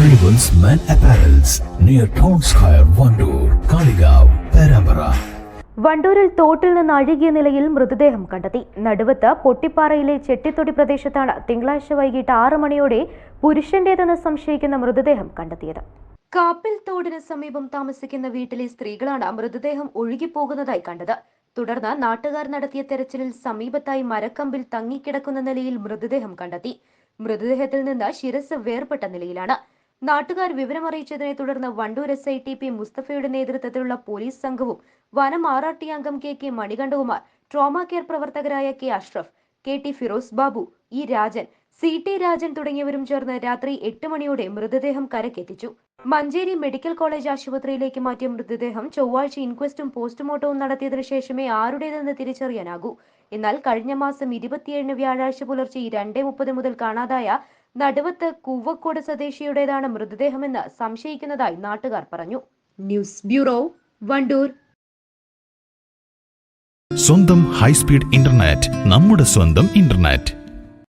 Arrivals men apparels near town square Wandoor Kalikavu Perambara. വണ്ടൂരിൽ തോട്ടിൽ നിന്ന് അഴുകിയ നിലയിൽ മൃതദേഹം കണ്ടെത്തി. നടുവത്ത് പൊട്ടിപ്പാറയിലെ ചെട്ടിത്തൊടി പ്രദേശത്താണ് തിങ്കളാഴ്ച വൈകിട്ട് ആറ് മണിയോടെ പുരുഷന്റേതെന്ന് സംശയിക്കുന്ന മൃതദേഹം കണ്ടെത്തിയത്. കാപ്പിൽ തോടിന് സമീപം താമസിക്കുന്ന വീട്ടിലെ സ്ത്രീകളാണ് മൃതദേഹം ഒഴുകിപ്പോകുന്നതായി കണ്ടത്. തുടർന്ന് നാട്ടുകാർ നടത്തിയ തെരച്ചിലിൽ സമീപത്തായി മരക്കമ്പിൽ തങ്ങിക്കിടക്കുന്ന നിലയിൽ മൃതദേഹം കണ്ടെത്തി. മൃതദേഹത്തിൽ നിന്ന് ശിരസ് വേർപെട്ട നിലയിലാണ്. നാട്ടുകാർ വിവരമറിയിച്ചതിനെ തുടർന്ന് Wandoor S I T P മുസ്തഫയുടെ നേതൃത്വത്തിലുള്ള പോലീസ് സംഘവും വനം ആറാട്ടി അംഗം K K Manikandakumar trauma care പ്രവർത്തകരായ K Ashraf K T Firoz Babu E Rajan C T Rajan തുടങ്ങിയവരും ചേർന്ന് രാത്രി എട്ട് മണിയോടെ മൃതദേഹം കരക്കെത്തിച്ചു മഞ്ചേരി മെഡിക്കൽ കോളേജ് ആശുപത്രിയിലേക്ക് മാറ്റിയ മൃതദേഹം ചൊവ്വാഴ്ച ഇൻക്വസ്റ്റും പോസ്റ്റ്മോർട്ടവും നടത്തിയതിനു ശേഷമേ ആരുടേതെന്ന് തിരിച്ചറിയാനാകൂ. എന്നാൽ കഴിഞ്ഞ മാസം ഇരുപത്തിയേഴിന് വ്യാഴാഴ്ച പുലർച്ചെ രണ്ടേ മുപ്പത് മുതൽ കാണാതായ നടുവത്ത് കൂവക്കോട് സ്വദേശിയുടേതാണ് മൃതദേഹമെന്ന് സംശയിക്കുന്നതായി നാട്ടുകാർ പറഞ്ഞു. News bureau Wandoor. സ്വന്തം ഹൈസ്പീഡ് ഇന്റർനെറ്റ് നമ്മുടെ സ്വന്തം ഇന്റർനെറ്റ്.